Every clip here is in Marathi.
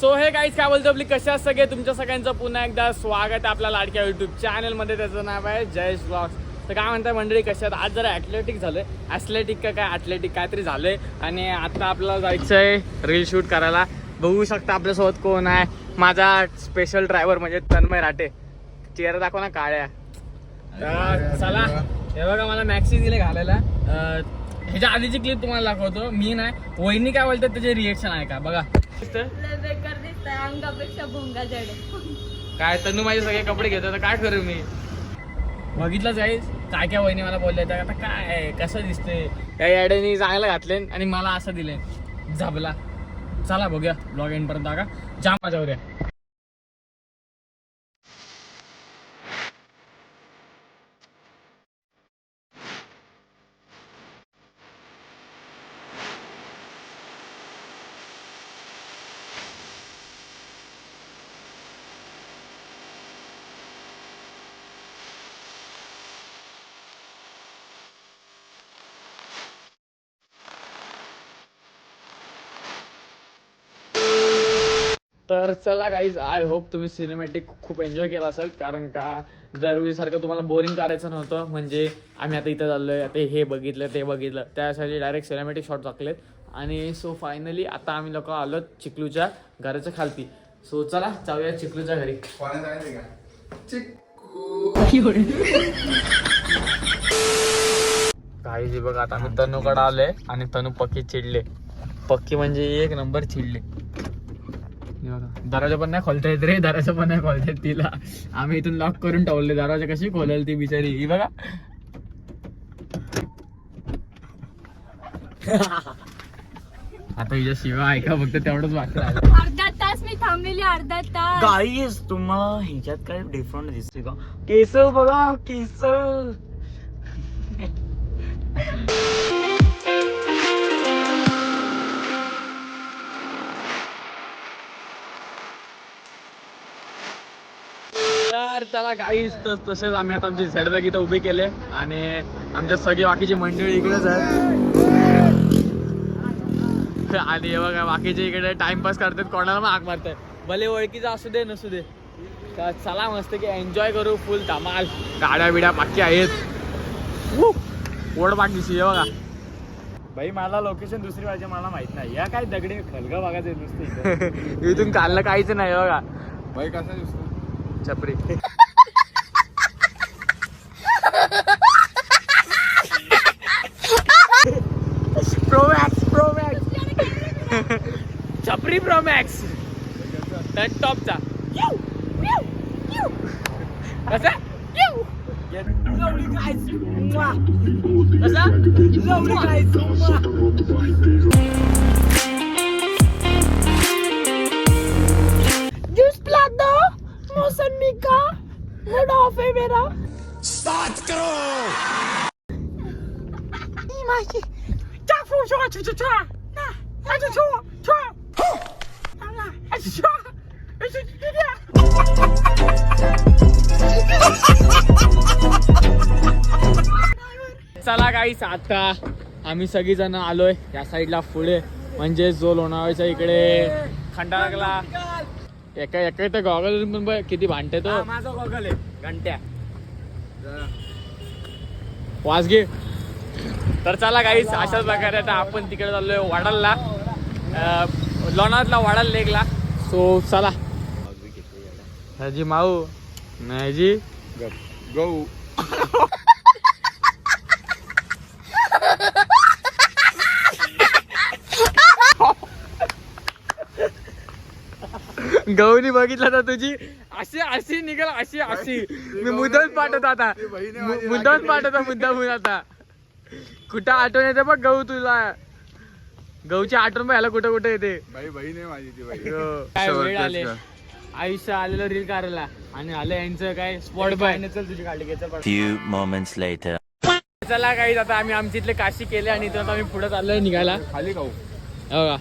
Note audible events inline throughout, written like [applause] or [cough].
सो हे काहीच काय बोलतो आपली कशा सगळे? तुमच्या सगळ्यांचं पुन्हा एकदा स्वागत आहे आपल्या लाडक्या युट्यूब चॅनलमध्ये त्याचं नाव आहे जयेश ब्लॉग्स तर काय म्हणताय मंडळी कशात आज जरा ॲथलेटिक झालं आहे ॲथलेटिक का काय? ॲथलेटिक काहीतरी झालं आहे आणि आता आपल्याला जायचं आहे रील शूट करायला. बघू शकता आपल्यासोबत कोण आहे. माझा स्पेशल ड्रायव्हर म्हणजे तन्मय राटे चेहरा दाखव ना काळ्या. चला हे बघा मला मॅक्सी दिले घालायला. ह्याच्या आधीची क्लिप तुम्हाला दाखवतो. मी नाही. वहिनी काय बोलतात त्याचे रिएक्शन आहे का? बघा. बेकार दिसतंय अंगापेक्षा भुंगा जड आहे. काय तनु माझे सगळे कपडे घेतो तर काय करू मी? बघितलंच आहे काय काय वहिनी मला बोलले तर आता काय आहे, कसं दिसते या याड्याने चांगलं घातले आणि मला असं दिले झाबला चला बघूया ब्लॉग एंड पर्यंत का जाम माझ्यावर आहे तर चला काहीच आय होप तुम्ही सिनेमॅटिक खूप एन्जॉय केला असेल. कारण का दरवेळीसारखं तुम्हाला बोरिंग करायचं नव्हतं. म्हणजे आम्ही आता इथं चाललोय आता हे बघितलं ते बघितलं. त्यासाठी डायरेक्ट सिनेमॅटिक शॉट टाकलेत. आणि सो फायनली आता आम्ही लोक आलो चिकलूच्या घराच्या खालती. सो चला जाऊया चिकलूच्या घरी. काही जी बघा आता आम्ही तनूकडे आलोय आणि तनू पक्की चिडले. पक्की म्हणजे एक नंबर चिडले. दरवाजा पण नाही खोलता येत रे. दरवाजा पण नाही खोलता येत तिला. आम्ही इथून लॉक करून ठेवले. दरवाजा कशी खोलेल ती बिचारी. ही बघा. आता हिच्या शिवा ऐका फक्त तेवढंच बाकी राहिलं अर्धा तास मी थांबलेली अर्धा तास. गाईस तुम्हाला ह्याच्यात काय डिफरंट दिसते का? केस बघा केस तर त्याला काहीच तस तसेच आम्ही आता आमची झेड बॅग इथं उभी केले आणि आमच्या सगळी बाकीची मंडळी इकडेच आहेत. आणि हे बघा बाकीचे इकडे टाइमपास करतात कोणाला मग मारतात भले ओळखीचा असू दे नसू दे. तर चला मस्त की एन्जॉय करू फुल धमाल. गाड्या बिड्या बाकी आहेत. ओढ बाकीची हे बघा. भाई मला लोकेशन दुसरी पाहिजे मला माहीत नाही. या काय दगडे खलगा बघायचं नुसते [laughs] इथून काढलं काहीच नाही बघा. बाई कसा दिसतो చెప్పడి ప్రోమాక్స్ ప్రోమాక్స్ చప్రి ప్రోమాక్స్ టెన్ టాప్ చా Rasa? You! Lovely guys! Mwah! Você? Lovely guys! Mwah! Head off है मेरा चला काहीच आता आम्ही सगळी जण आलोय या साईडला पुढे. म्हणजे जो लोणावळ्याच्या इकडे. खंडाळाला एका एका इथं गॉगल पण बघ किती भांडते तो. माझा गॉगल आहे घंट्या. वाजगे तर चला काहीच अशाच प्रकारे आता आपण तिकडे चाललोय वाडलला. लोणावळ्यातला वाडल लेकला. सो चला. ह्याची माऊ ह्याची गहू. [laughs] गौरी बघितलं तर तुझी? अशी अशी निघाल अशी अशी. मी मुद्दाच पाठवतो आता. मुद्दाच पाठवतो मुद्दा म्हणून आता. कुठं आठवण येते बघ गहू तुला. गहूची आठवण बघ ह्याला कुठं कुठं येते. हो. काय वेळ शेवटचं आले? का? आयुष्य आलेलं रील करायला आणि आलं यांचं काय? स्पॉट बाय चल तुझी गाडी. चला काही आता आम्ही आमच्या इथले काशी केले आणि इथं आता आम्ही पुढे चाललोय निघायला. खाली खाऊ. हे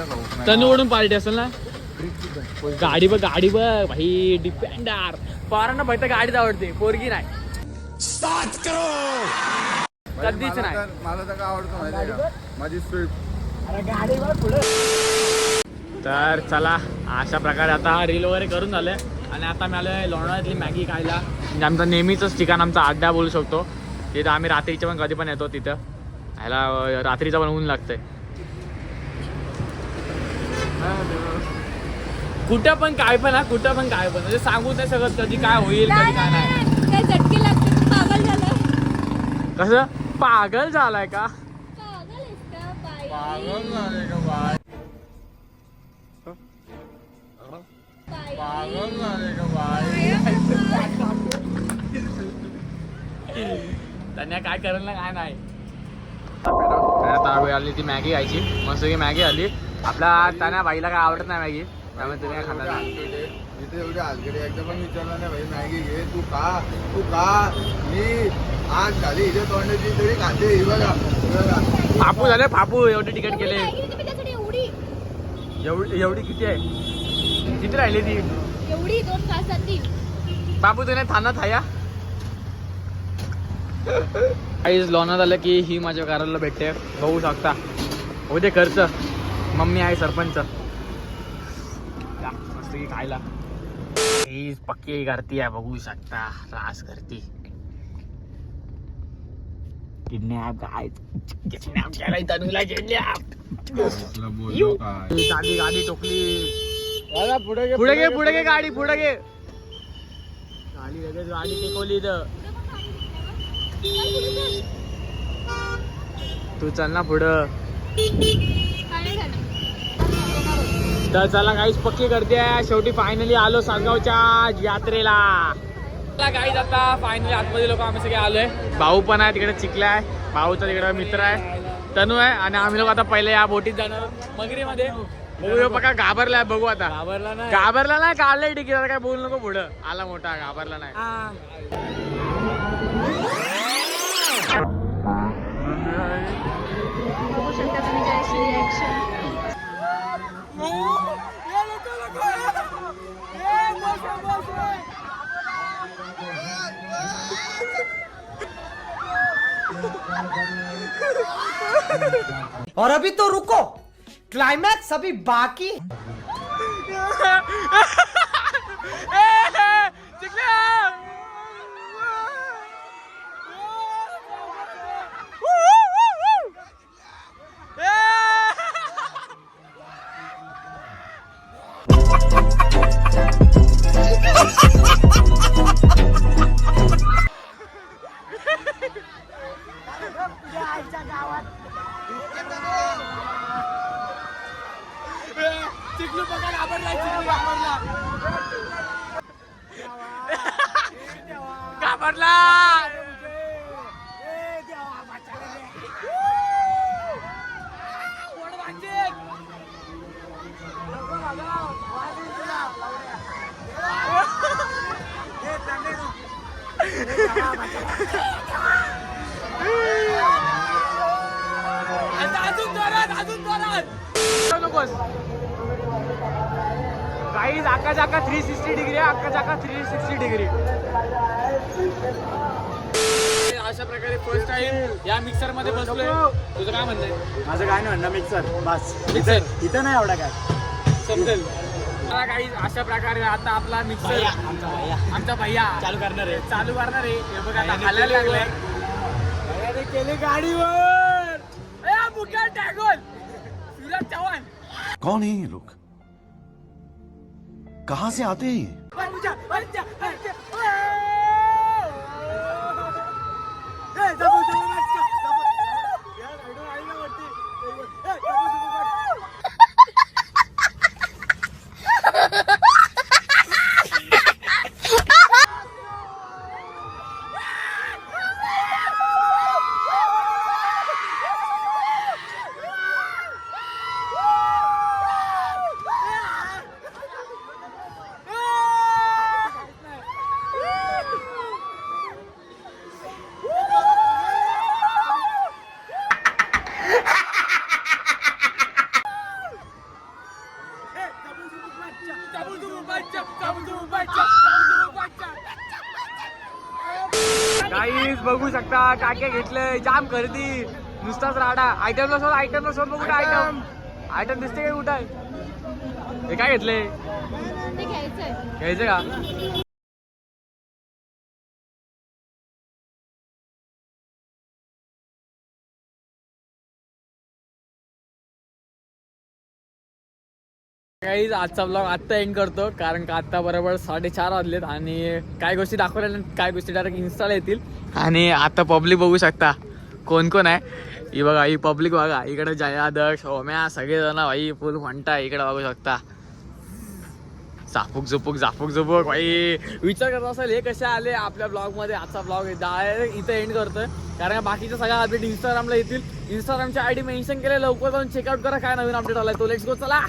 खाऊ. तनु ओढून पार्टी असेल ना? गाडी बघ गाडी बघ भाई डिपेंडर. पोरांना फक्त गाडीच आवडते पोरगी नाही. कधीच नाही. तर- मला तर काय आवडतं माहिती आहे का? माझी स्विफ्ट. तर चला अशा प्रकारे आता रील वगैरे करून झालंय आणि आता मी आलोय लोणावळ्यातली मॅगी खायला. म्हणजे आमचं नेहमीच ठिकाण आमचा अड्डा बोलू शकतो. तिथं आम्ही रात्रीच्या पण कधी पण येतो तिथं. ह्याला रात्रीचं पण ऊन लागतंय. कुठं पण काय पण हा कुठं पण काय पण म्हणजे सांगू नाही शकत कधी काय होईल कधी काय नाही काय झटके लागते तू पागल झालाय कसं पागल झालाय का पागल आहेस का बाई? त्यांना काय करेल ना काय नाही आता वेळ आली ती मॅगी खायची मस्त की मॅगी आली आपला त्यांना बाईला काय आवडत नाही मॅगी त्यामुळे तुम्ही खाणार. इथे एवढे पण विचारलं नाही भाई मॅगी घे तू का तू का मी आज झाली इथे तोंडाची तरी खाते ही बघा. बघा फापू झाले फापू एवढी तिकीट केले. एवढी. एवढी किती आहे? किती राहिली ती? एवढी दोन तासाची बापू तुने थाना थाया काहीच लोणात आलं की ही माझ्या घराला भेटते. बघू शकता. होते खर्च. मम्मी आहे सरपंच. मस्त की खायला. ही पक्की करती आहे बघू शकता. रास करती. किडनॅप काय किडनॅप केलाय तनुला किडनॅप काय. गाडी गाडी टोकली. पुढे घे पुढे घे पुढे घे गाडी पुढे घे. गाडी लगेच गाडी टेकवली इथं. तू चल ना पुढं. तर चला काहीच पक्की करते शेवटी फायनली आलो सासगावच्या यात्रेला. काहीच आता फायनली आतमध्ये लोक आम्ही सगळे आलोय. भाऊ पण आहे तिकडे चिकला आहे. भाऊचा तिकडे मित्र आहे. तनू आहे आणि आम्ही लोक आता पहिले या बोटीत जाणार. मगरीमध्ये. बघू ह्यो बघा घाबरलाय बघू आता. घाबरला नाही. घाबरला नाही काढलंय तिकीट आता काय बोलू नको पुढं. आला मोठा घाबरला नाही. और अभी तो रुको क्लाइमैक्स अभी बाकी नकोस काहीच आकाश जाका थ्री सिक्स्टी डिग्री आहे जाका थ्री सिक्स्टी डिग्री अशा प्रकारे फर्स्ट टाइम या मिक्सरमध्ये बसलोय तुझं काय म्हणणं माझं काय नाही म्हणणं मिक्सर बस मिक्सर इथं नाही एवढा काय समजेल मला काही अशा प्रकारे आता आपला मिक्सर आमचा भैया. चालू करणार आहे. चालू करणार आहे. हे बघा आता हालायला लागलाय. केली गाडीवर. ए, मुकेश टॅगोर सूरज चव्हाण. कौन है ये लोग? कहां से आते हैं ये? काय घेतलंय जाम खरेदी. नुसताच राडा. आयटमला शोध आयटमला शोध बघू आयटम आयटम दिसते काय कुठं? आहे हे काय घेतले? घ्यायचंय. घ्यायचे का? काही आजचा ब्लॉग आत्ता एंड करतो कारण का आत्ता बरोबर साडेचार वाजलेत आणि काय गोष्टी दाखवल्या काय गोष्टी डायरेक्ट इन्स्टाला येतील. आणि आता पब्लिक बघू शकता कोण कोण आहे. ही बघा ही पब्लिक बघा इकडे जया होम्या सगळेजण भाई फुल म्हणता इकडे बघू शकता. झापूक झुपूक झापूक झुपूक भाई. विचार करत असेल हे कसे आले आपल्या ब्लॉगमध्ये आजचा ब्लॉग डायरेक्ट इथं एंड करतोय. कारण बाकीच्या सगळ्या अपडेट इंस्टाग्रामला येतील. इंस्टाग्रामच्या आयडी मेन्शन केले लवकर जाऊन चेकआउट करा. काय नवीन अपडेट आलाय तो? लेट्स गो चला.